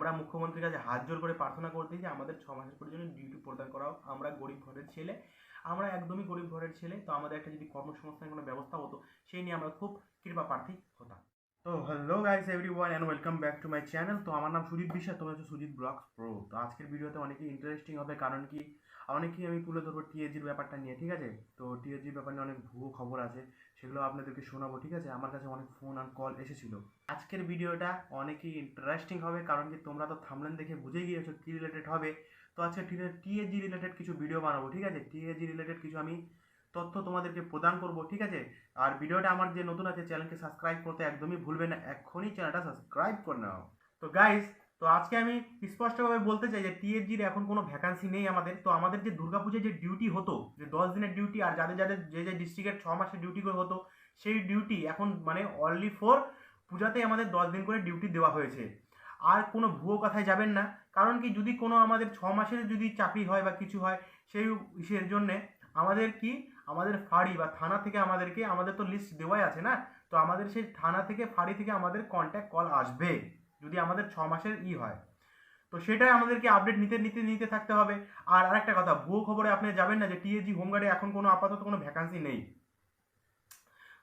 আমরা মুখ্যমন্ত্রীর কাছে হাত জোর করে প্রার্থনা করতে যে আমাদের ছ মাসের পরে জন্য ডিউটি প্রদান করা আমরা গরিব ঘরের ছেলে। আমরা একদমই গরিব ঘরের ছেলে। তো আমাদের একটা যদি কর্মসংস্থানের কোনো ব্যবস্থা হতো, সেই নিয়ে আমরা খুব কৃপা প্রার্থী হতাম। তো hello guys everyone and welcome back to my channel তো আমার নাম সুজিত বিশ্বাস, তোমরা হচ্ছে সুজিত ব্লগস প্রো তো আজকের ভিডিওতে অনেকই ইন্টারেস্টিং হবে, কারণ কি, অনেকেই আমি তুলে ধরবো টিএজির ব্যাপারটা নিয়ে, ঠিক আছে? তো টিএজির ব্যাপার নিয়ে অনেক ভুয়ো খবর আছে। সেগুলো আপনাদেরকে শোনাবো, ঠিক আছে? আমার কাছে অনেক ফোন আর কল এসেছিল। আজকের ভিডিওটা অনেকই ইন্টারেস্টিং হবে, কারণ কি তোমরা তো থামলেন দেখে বুঝে গিয়েছো কী রিলেটেড হবে। তো আজকে টিএজি রিলেটেড কিছু ভিডিও বানাবো, ঠিক আছে? টিএজি রিলেটেড কিছু আমি তথ্য তোমাদেরকে প্রদান করব, ঠিক আছে? আর ভিডিওটা আমার যে নতুন আছে চ্যানেলকে সাবস্ক্রাইব করতে একদমই ভুলবে না এখনই চ্যানেলটা সাবস্ক্রাইব করে নাও। তো গাইস তো আজকে আমি স্পষ্টভাবে বলতে চাই যে টিএসজির এখন কোনো ভ্যাকান্সি নেই আমাদের। তো আমাদের যে দুর্গাপুজোর যে ডিউটি হতো, যে দশ দিনের ডিউটি আর যাদের যাদের যে যে ডিস্ট্রিক্টের ছ মাসের ডিউটি করে হতো, সেই ডিউটি এখন মানে অনলি ফোর পূজাতেই আমাদের দশ দিন করে ডিউটি দেওয়া হয়েছে। আর কোনো ভুয়ো কথায় যাবেন না, কারণ কি যদি কোনো আমাদের ছ মাসের যদি চাকরি হয় বা কিছু হয়, সেই ইসের জন্যে আমাদের কি, আমাদের ফাঁড়ি বা থানা থেকে আমাদেরকে, আমাদের তো লিস্ট দেওয়াই আছে না? তো আমাদের সেই থানা থেকে, ফাঁড়ি থেকে আমাদের কন্ট্যাক্ট কল আসবে। যদি আমাদের ছ মাসের ই হয়। তো সেটাই আমাদেরকে আপডেট নিতে নিতে নিতে থাকতে হবে। আর আরেকটা কথা, ভুয়ো খবরে আপনি যাবেন না যে টিএজি হোমগার্ডে এখন কোনো আপাতত কোনো ভ্যাকান্সি নেই।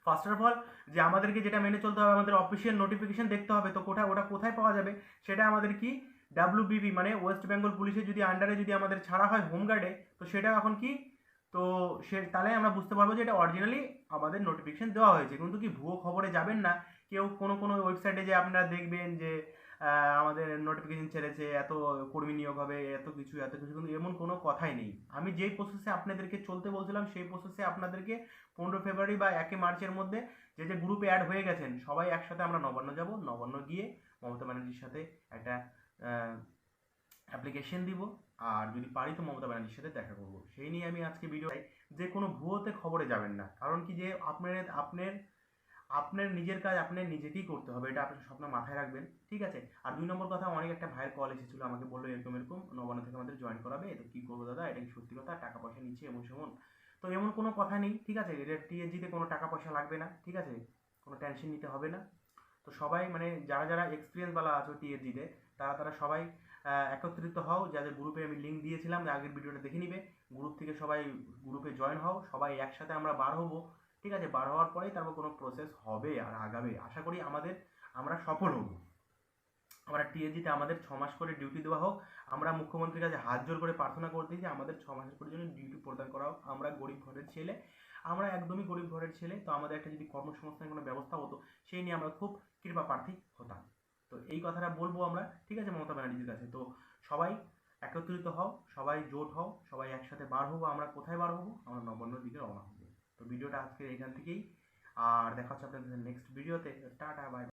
ফার্স্ট অফ অল যে আমাদেরকে যেটা মেনে চলতে হবে, আমাদের অফিসিয়াল নোটিফিকেশন দেখতে হবে, তো কোথায়, ওটা কোথায় পাওয়া যাবে, সেটা আমাদের কি ডাব্লিউবিবি মানে ওয়েস্ট বেঙ্গল পুলিশের যদি আন্ডারে যদি আমাদের ছাড়া হয় হোমগার্ডে তো সেটা এখন কি, তো সে, তাহলে আমরা বুঝতে পারব যে এটা অরিজিনালি আমাদের নোটিফিকেশন দেওয়া হয়েছে। কিন্তু কি ভুয়ো খবরে যাবেন না কেউ কোনো কোনো ওয়েবসাইটে যে আপনারা দেখবেন যে আমাদের নোটিফিকেশন ছেড়েছে, এত কর্মী নিয়োগ হবে, এত কিছু এত কিছু, কিন্তু এমন কোনো কথাই নেই। আমি যেই প্রসেসে আপনাদেরকে চলতে বলছিলাম, সেই প্রসেসে আপনাদেরকে পনেরো ফেব্রুয়ারি বা একে মার্চের মধ্যে যে যে গ্রুপে অ্যাড হয়ে গেছেন, সবাই একসাথে আমরা নবান্ন যাব। নবান্ন গিয়ে মমতা ব্যানার্জির সাথে একটা অ্যাপ্লিকেশন দিব। আর যদি পারি তো মমতা ব্যানার্জির সাথে দেখা করব। সেই নিয়ে আমি আজকে ভিডিও যে কোনো ভুয়োতে খবরে যাবেন না। কারণ কি যে আপনার আপনার আপনার নিজের কাজ আপনার নিজেকেই করতে হবে, এটা আপনার স্বপ্ন মাথায় রাখবেন, ঠিক আছে? আর দুই নম্বর কথা, অনেক একটা ভাইয়ের কল এসেছিল, আমাকে বলল এরকম এরকম, নবান্ন থেকে আমাদের জয়েন করাবে তো কী করব দাদা? এটা কি সত্যি কথা? টাকা পয়সা নিচ্ছে এমন সেমন। তো এমন কোনো কথা নেই, ঠিক আছে? এটা টিএসজিতে কোনো টাকা পয়সা লাগবে না, ঠিক আছে? কোনো টেনশন নিতে হবে না। তো সবাই মানে যারা যারা এক্সপিরিয়েন্সওয়ালা আছো টিএসজিতে তারা তারা সবাই একত্রিত হও। যাদের গ্রুপে আমি লিঙ্ক দিয়েছিলাম আগের ভিডিওটা দেখে নিবে। গ্রুপ থেকে সবাই গ্রুপে জয়েন হও। সবাই একসাথে আমরা বার হব। ঠিক আছে, বার হওয়ার পরেই তারপর কোনো প্রসেস হবে আর আগাবে। আশা করি আমাদের, আমরা সফল হব। আমরা টিএজিতে আমাদের ছ মাস করে ডিউটি দেওয়া হোক। আমরা মুখ্যমন্ত্রীর কাছে হাত জোর করে প্রার্থনা করতে যে আমাদের ছ মাসের পরে জন্য ডিউটি প্রদান করা হোক। আমরা গরিব ঘরের ছেলে। আমরা একদমই গরিব ঘরের ছেলে, তো আমাদের একটা যদি কর্মসংস্থানের কোনো ব্যবস্থা হতো, সেই নিয়ে আমরা খুব কৃপা প্রার্থী হতাম। তো এই কথাটা বলব আমরা, ঠিক আছে, মমতা ব্যানার্জির কাছে। তো সবাই একত্রিত হও, সবাই জোট হও, সবাই একসাথে বার হব। আমরা কোথায় বার হব? আমরা নবান্নর দিকে রওনা হব। তো ভিডিওটা আজকে এখান থেকেই। আর দেখা হচ্ছে আপনাদের নেক্সট ভিডিওতে টাটা বাই